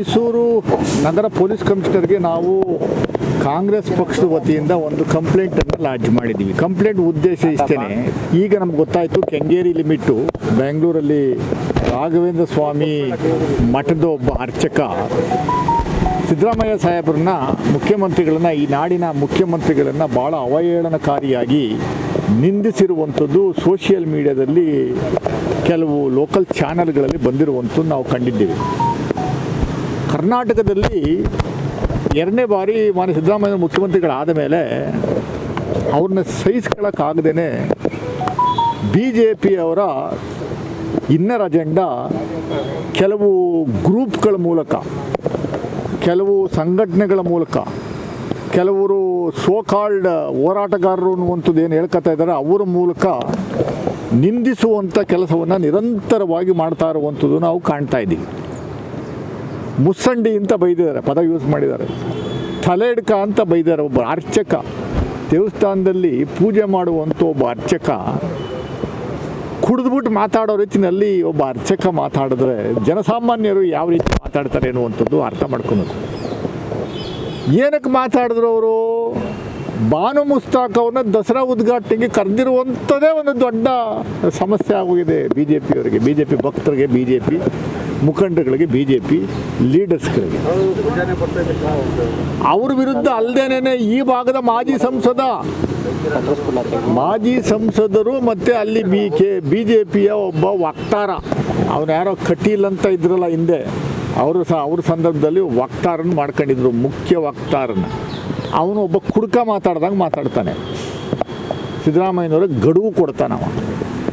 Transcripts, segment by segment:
ಮೈಸೂರು ನಗರ police ಕಮಿಷನರ್ಗೆ ನಾವು ಕಾಂಗ್ರೆಸ್ ಪಕ್ಷದ ವತಿಯಿಂದ ಒಂದು ಕಂಪ್ಲೇಂಟನ್ನು ಲಾಡ್ಜ್ ಮಾಡಿದ್ದೀವಿ. ಕಂಪ್ಲೇಂಟ್ ಉದ್ದೇಶ ಇಷ್ಟೇ ಈಗ ನಮ್ಗೆ ಗೊತ್ತಾಯಿತು, ಕೆಂಗೇರಿ ಲಿಮಿಟ್ಟು ಬೆಂಗಳೂರಲ್ಲಿ ರಾಘವೇಂದ್ರ ಸ್ವಾಮಿ ಮಠದ ಒಬ್ಬ ಅರ್ಚಕ ಸಿದ್ದರಾಮಯ್ಯ ಸಾಹೇಬ್ರನ್ನ ಮುಖ್ಯಮಂತ್ರಿಗಳನ್ನ, ಈ ನಾಡಿನ ಮುಖ್ಯಮಂತ್ರಿಗಳನ್ನ ಭಾಳ ಅವಹೇಳನಕಾರಿಯಾಗಿ ನಿಂದಿಸಿರುವಂಥದ್ದು ಸೋಷಿಯಲ್ ಮೀಡಿಯಾದಲ್ಲಿ ಕೆಲವು ಲೋಕಲ್ ಚಾನಲ್ಗಳಲ್ಲಿ ಬಂದಿರುವಂಥದ್ದು ನಾವು ಕಂಡಿದ್ದೀವಿ. ಕರ್ನಾಟಕದಲ್ಲಿ ಎರಡನೇ ಬಾರಿ ಮಾನ್ಯ ಸಿದ್ದರಾಮಯ್ಯ ಮುಖ್ಯಮಂತ್ರಿಗಳಾದ ಮೇಲೆ ಅವ್ರನ್ನ ಸಹಿಸ್ಕೊಳ್ಳೋಕ್ಕಾಗದೇ ಬಿ ಜೆ ಪಿಯವರ ಇನ್ನರ್ ಅಜೆಂಡಾ ಕೆಲವು ಗ್ರೂಪ್ಗಳ ಮೂಲಕ, ಕೆಲವು ಸಂಘಟನೆಗಳ ಮೂಲಕ, ಕೆಲವರು ಸೋಕಾಲ್ಡ್ ಹೋರಾಟಗಾರರು ಅನ್ನುವಂಥದ್ದು ಏನು ಹೇಳ್ಕೊತಾ ಇದ್ದಾರೆ, ಅವರ ಮೂಲಕ ನಿಂದಿಸುವಂಥ ಕೆಲಸವನ್ನು ನಿರಂತರವಾಗಿ ಮಾಡ್ತಾ ಇರುವಂಥದ್ದು ನಾವು ಕಾಣ್ತಾ ಇದ್ದೀವಿ. ಮುಸ್ಸಂಡಿ ಅಂತ ಬೈದಿದ್ದಾರೆ, ಪದ ಯೂಸ್ ಮಾಡಿದ್ದಾರೆ. ತಲೆ ಹಿಡ್ಕ ಅಂತ ಬೈದಿದ್ದಾರೆ ಒಬ್ಬ ಅರ್ಚಕ. ದೇವಸ್ಥಾನದಲ್ಲಿ ಪೂಜೆ ಮಾಡುವಂಥ ಒಬ್ಬ ಅರ್ಚಕ. ಕುಡಿದ್ಬಿಟ್ಟು ಮಾತಾಡೋ ರೀತಿಯಲ್ಲಿ ಒಬ್ಬ ಅರ್ಚಕ ಮಾತಾಡಿದ್ರೆ ಜನಸಾಮಾನ್ಯರು ಯಾವ ರೀತಿ ಮಾತಾಡ್ತಾರೆ ಅನ್ನುವಂಥದ್ದು ಅರ್ಥ ಮಾಡ್ಕೊಬೇಕು. ಏನಕ್ಕೆ ಮಾತಾಡಿದ್ರು ಅವರು? ಬಾನು ಮುಸ್ತಾಕ್ ಅವ್ರನ್ನ ದಸರಾ ಉದ್ಘಾಟನೆಗೆ ಕರೆದಿರುವಂಥದ್ದೇ ಒಂದು ದೊಡ್ಡ ಸಮಸ್ಯೆ ಆಗೋಗಿದೆ. ಬಿ ಜೆ ಪಿಯವರಿಗೆ ಬಿ ಜೆ ಪಿ ಭಕ್ತರಿಗೆ ಬಿ ಜೆ ಪಿ ಮುಖಂಡರುಗಳಿಗೆ ಬಿ ಜೆ ಪಿ ಲೀಡರ್ಸ್ಗಳಿಗೆ ಅವ್ರ ವಿರುದ್ಧ ಅಲ್ಲದೇನೆ ಈ ಭಾಗದ ಮಾಜಿ ಸಂಸದ? ಮಾಜಿ ಸಂಸದರು ಮತ್ತು ಅಲ್ಲಿ ಬಿ ಕೆ ಬಿ ಜೆ ಪಿಯ ಒಬ್ಬ ವಕ್ತಾರ. ಅವ್ರು ಯಾರೋ ಕಟೀಲ್ ಅಂತ ಇದ್ರಲ್ಲ ಹಿಂದೆ. ಅವರು ಸಹ, ಅವ್ರ ಸಂದರ್ಭದಲ್ಲಿ ವಕ್ತಾರನ ಮಾಡ್ಕೊಂಡಿದ್ರು, ಮುಖ್ಯ ವಕ್ತಾರನ ಅವನು ಒಬ್ಬ ಕುಡ್ಕ ಮಾತಾಡ್ದಂಗೆ ಮಾತಾಡ್ತಾನೆ. ಸಿದ್ದರಾಮಯ್ಯನವ್ರಿಗೆ ಗಡುವು ಕೊಡ್ತಾನವ.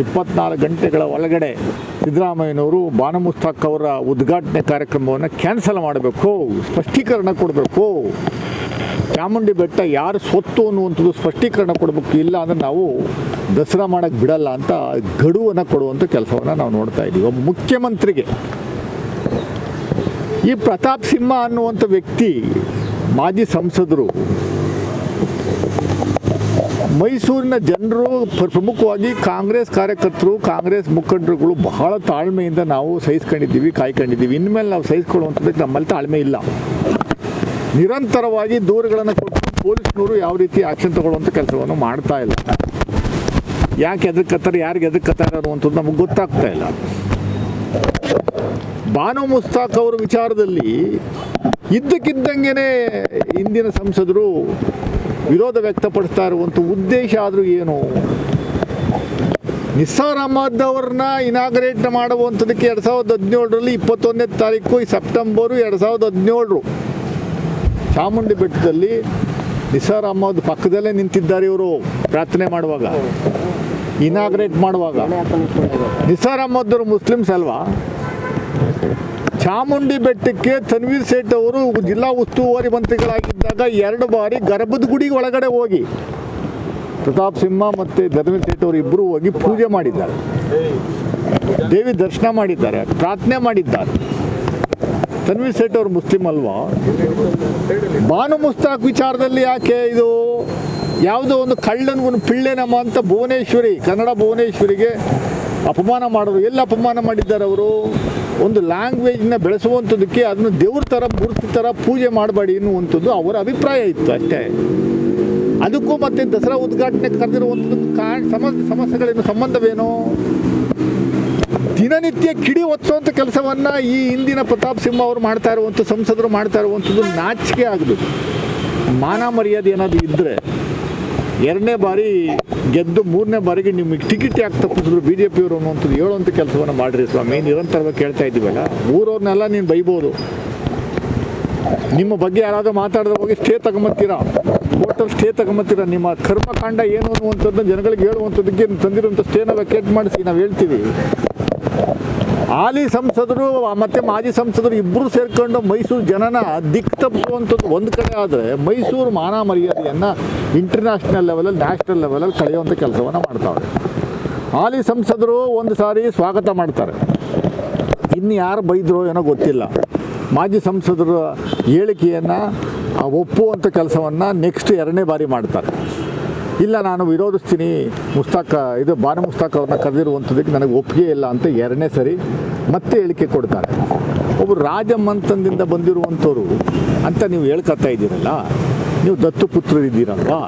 ಇಪ್ಪತ್ನಾಲ್ಕು ಗಂಟೆಗಳ ಒಳಗಡೆ ಸಿದ್ದರಾಮಯ್ಯನವರು ಬಾನಮುಸ್ತಾಕ್ ಅವರ ಉದ್ಘಾಟನೆ ಕಾರ್ಯಕ್ರಮವನ್ನು ಕ್ಯಾನ್ಸಲ್ ಮಾಡಬೇಕು, ಸ್ಪಷ್ಟೀಕರಣ ಕೊಡಬೇಕು. ಚಾಮುಂಡಿ ಬೆಟ್ಟ ಯಾರು ಸೊತ್ತು ಅನ್ನುವಂಥದ್ದು ಸ್ಪಷ್ಟೀಕರಣ ಕೊಡಬೇಕು, ಇಲ್ಲ ಅಂದರೆ ನಾವು ದಸರಾ ಮಾಡೋಕ್ಕೆ ಬಿಡಲ್ಲ ಅಂತ ಗಡುವನ್ನು ಕೊಡುವಂಥ ಕೆಲಸವನ್ನು ನಾವು ನೋಡ್ತಾ ಇದ್ದೀವಿ. ಒಬ್ಬ ಮುಖ್ಯಮಂತ್ರಿಗೆ ಈ ಪ್ರತಾಪ್ ಸಿಂಹ ಅನ್ನುವಂಥ ವ್ಯಕ್ತಿ ಮಾಜಿ ಸಂಸದರು ಮೈಸೂರಿನ ಜನರು ಪ್ರಮುಖವಾಗಿ ಕಾಂಗ್ರೆಸ್ ಕಾರ್ಯಕರ್ತರು, ಕಾಂಗ್ರೆಸ್ ಮುಖಂಡರುಗಳು ಬಹಳ ತಾಳ್ಮೆಯಿಂದ ನಾವು ಸಹಿಸ್ಕೊಂಡಿದ್ದೀವಿ, ಕಾಯ್ಕೊಂಡಿದ್ದೀವಿ. ಇನ್ಮೇಲೆ ನಾವು ಸಹಿಸ್ಕೊಳ್ಳುವಂಥದ್ದಕ್ಕೆ ನಮ್ಮಲ್ಲಿ ತಾಳ್ಮೆ ಇಲ್ಲ. ನಿರಂತರವಾಗಿ ದೂರುಗಳನ್ನು ಕೊಟ್ಟು ಪೊಲೀಸ್ನವರು ಯಾವ ರೀತಿ ಆಕ್ಷನ್ ತಗೊಳ್ಳುವಂಥ ಕೆಲಸವನ್ನು ಮಾಡ್ತಾ ಇಲ್ಲ. ಯಾಕೆ ಎದಕ್ಕತ್ತಾರೆ ಯಾರಿಗೆ ಎದಕ್ಕತ್ತಾರೆ ಅನ್ನುವಂಥದ್ದು ನಮಗೆ ಗೊತ್ತಾಗ್ತಾ ಇಲ್ಲ. ಬಾನು ಮುಸ್ತಾಕ್ ಅವರ ವಿಚಾರದಲ್ಲಿ ಇದ್ದಕ್ಕಿದ್ದಂಗೆ ಇಂದಿನ ಸಂಸದರು ವಿರೋಧ ವ್ಯಕ್ತಪಡಿಸ್ತಾ ಇರುವಂಥ ಉದ್ದೇಶ ಆದರೂ ಏನು? ನಿಸ್ಸಾರ್ ಅಹಮದ್ ಅವ್ರನ್ನ ಇನಾಗ್ರೇಟ್ ಮಾಡುವಂಥದ್ದಕ್ಕೆ ಎರಡು ಸಾವಿರದ ಹದಿನೇಳರಲ್ಲಿ ಇಪ್ಪತ್ತೊಂದನೇ ತಾರೀಕು, ಈ ಸೆಪ್ಟೆಂಬರು ಎರಡು ಸಾವಿರದ ಹದಿನೇಳರು. ಚಾಮುಂಡಿ ಬೆಟ್ಟದಲ್ಲಿ ನಿಸಾರ್ ಅಹಮದ್ ಪಕ್ಕದಲ್ಲೇ ನಿಂತಿದ್ದಾರೆ ಇವರು ಪ್ರಾರ್ಥನೆ ಮಾಡುವಾಗ. ಇನಾಗ್ರೇಟ್ ಮಾಡುವಾಗ. ನಿಸಾರ್ ಅಹಮದ್ ಅವರು ಮುಸ್ಲಿಮ್ಸ್ ಅಲ್ವಾ? ಚಾಮುಂಡಿ ಬೆಟ್ಟಕ್ಕೆ ತನ್ವೀರ್ ಸೇಠ್ ಅವರು ಜಿಲ್ಲಾ ಉಸ್ತುವಾರಿ ಮಂತ್ರಿಗಳಾಗಿದ್ದಾಗ ಎರಡು ಬಾರಿ ಗರ್ಭದ ಗುಡಿ ಒಳಗಡೆ ಹೋಗಿ. ಪ್ರತಾಪ್ ಸಿಂಹ ಮತ್ತು ಧರ್ಮೀರ್ ಸೇಠ್ ಅವರು ಇಬ್ಬರು ಹೋಗಿ ಪೂಜೆ ಮಾಡಿದ್ದಾರೆ. ದೇವಿ ದರ್ಶನ ಮಾಡಿದ್ದಾರೆ, ಪ್ರಾರ್ಥನೆ ಮಾಡಿದ್ದಾರೆ. ತನ್ವೀರ್ ಸೇಠ್ ಅವರು ಮುಸ್ಲಿಂ ಅಲ್ವಾ? ಬಾನು ಮುಸ್ತಾಕ್ ವಿಚಾರದಲ್ಲಿ ಯಾಕೆ ಇದು? ಯಾವುದೋ ಒಂದು ಕಳ್ಳನಿಗೊಂದು ಪಿಳ್ಳೆನಮ್ಮ ಅಂತ ಭುವನೇಶ್ವರಿ, ಕನ್ನಡ ಭುವನೇಶ್ವರಿಗೆ ಅಪಮಾನ ಮಾಡೋರು, ಎಲ್ಲಿ ಅಪಮಾನ ಮಾಡಿದ್ದಾರೆ ಅವರು? ಒಂದು ಲ್ಯಾಂಗ್ವೇಜ್ನ ಬೆಳೆಸುವಂಥದ್ದಕ್ಕೆ ಅದನ್ನು ದೇವ್ರ ಥರ, ಮೂರ್ತಿ ಥರ ಪೂಜೆ ಮಾಡಬೇಡಿ ಎನ್ನುವಂಥದ್ದು ಅವರ ಅಭಿಪ್ರಾಯ ಇತ್ತು ಅಷ್ಟೇ. ಅದಕ್ಕೂ ಮತ್ತೆ ದಸರಾ ಉದ್ಘಾಟನೆ ಕರೆದಿರುವಂಥದ್ದು ಕಾರಣ, ಸಮ ಸಮಸ್ಯೆಗಳೇನು ಸಂಬಂಧವೇನು? ದಿನನಿತ್ಯ ಕಿಡಿ ಒತ್ತುವಂಥ ಕೆಲಸವನ್ನು ಈ ಹಿಂದಿನ ಪ್ರತಾಪ್ ಸಿಂಹ ಅವರು ಮಾಡ್ತಾ ಇರುವಂಥ, ಸಂಸದರು ಮಾಡ್ತಾ ಇರುವಂಥದ್ದು ನಾಚಿಕೆ ಆಗಬೇಕು. ಮಾನ ಮರ್ಯಾದೆ ಏನಾದರೂ ಇದ್ದರೆ ಎರಡನೇ ಬಾರಿ ಗೆದ್ದು ಮೂರನೇ ಬಾರಿಗೆ ನಿಮಗೆ ಟಿಕೆಟ್ ಯಾಕೆ ತಪ್ಪಿಸಿದ್ರು? ಬಿ ಜೆ ಪಿಯವರು ಅನ್ನುವಂಥದ್ದು ಹೇಳುವಂಥ ಕೆಲಸವನ್ನು ಮಾಡಿರಿ ಸ್ವಾಮಿ. ನಿರಂತರವಾಗಿ ಕೇಳ್ತಾ ಇದ್ದೀವಲ್ಲ. ಊರವ್ರನ್ನೆಲ್ಲ ನೀನು ಬೈಬೋದು. ನಿಮ್ಮ ಬಗ್ಗೆ ಯಾರಾದರೂ ಮಾತಾಡಿದ್ರೆ ಹೋಗಿ ಸ್ಟೇ ತಗೊಂಬತ್ತೀರಾ? ಹೋಟೆಲ್ ಸ್ಟೇ ತಗೊಂಬತ್ತೀರಾ? ನಿಮ್ಮ ಕರ್ಮಕಾಂಡ ಏನು ಅನ್ನುವಂಥದ್ದನ್ನು ಜನಗಳಿಗೆ ಹೇಳುವಂಥದ್ದಕ್ಕೆ ತಂದಿರುವಂಥ ಸ್ಟೇನ ವೆಕೇಟ್ ಮಾಡಿಸಿ, ನಾವು ಹೇಳ್ತೀವಿ. ಹಾಲಿ ಸಂಸದರು, ಮತ್ತು ಮಾಜಿ ಸಂಸದರು ಇಬ್ಬರು ಸೇರ್ಕೊಂಡು ಮೈಸೂರು ಜನನ ದಿಕ್ಕ ತಪ್ಪಿಸುವಂಥದ್ದು ಒಂದು ಕಡೆ ಆದರೆ ಮೈಸೂರು ಮಾನ ಮರ್ಯಾದೆಯನ್ನು ಇಂಟರ್ನ್ಯಾಷನಲ್ ಲೆವೆಲಲ್ಲಿ ನ್ಯಾಷನಲ್ ಲೆವೆಲಲ್ಲಿ ಕಳೆಯುವಂಥ ಕೆಲಸವನ್ನು ಮಾಡ್ತಾವೆ ಹಾಲಿ ಸಂಸದರು ಒಂದು ಸಾರಿ ಸ್ವಾಗತ ಮಾಡ್ತಾರೆ. ಇನ್ನು ಯಾರು ಬೈದರು ಏನೋ ಗೊತ್ತಿಲ್ಲ. ಮಾಜಿ ಸಂಸದರ ಹೇಳಿಕೆಯನ್ನು ಒಪ್ಪುವಂಥ ಕೆಲಸವನ್ನು ನೆಕ್ಸ್ಟ್ ಎರಡನೇ ಬಾರಿ ಮಾಡ್ತಾರೆ. ಇಲ್ಲ, ನಾನು ವಿರೋಧಿಸ್ತೀನಿ. ಮುಸ್ತಾಕ, ಇದು ಬಾನು ಮುಸ್ತಾಕ್ ಅವ್ರನ್ನ ಕರೆದಿರುವಂಥದ್ದಕ್ಕೆ ನನಗೆ ಒಪ್ಪಿಗೆ ಇಲ್ಲ ಅಂತ ಎರಡನೇ ಸರಿ ಮತ್ತೆ ಹೇಳಿಕೆ ಕೊಡ್ತಾರೆ. ಒಬ್ಬರು ರಾಜಮಂತನದಿಂದ ಬಂದಿರುವಂಥವ್ರು ಅಂತ ನೀವು ಹೇಳ್ಕೊತಾ ಇದ್ದೀರಲ್ಲ ನೀವು ದತ್ತು ಪುತ್ರರಿದ್ದೀರಲ್ವಾ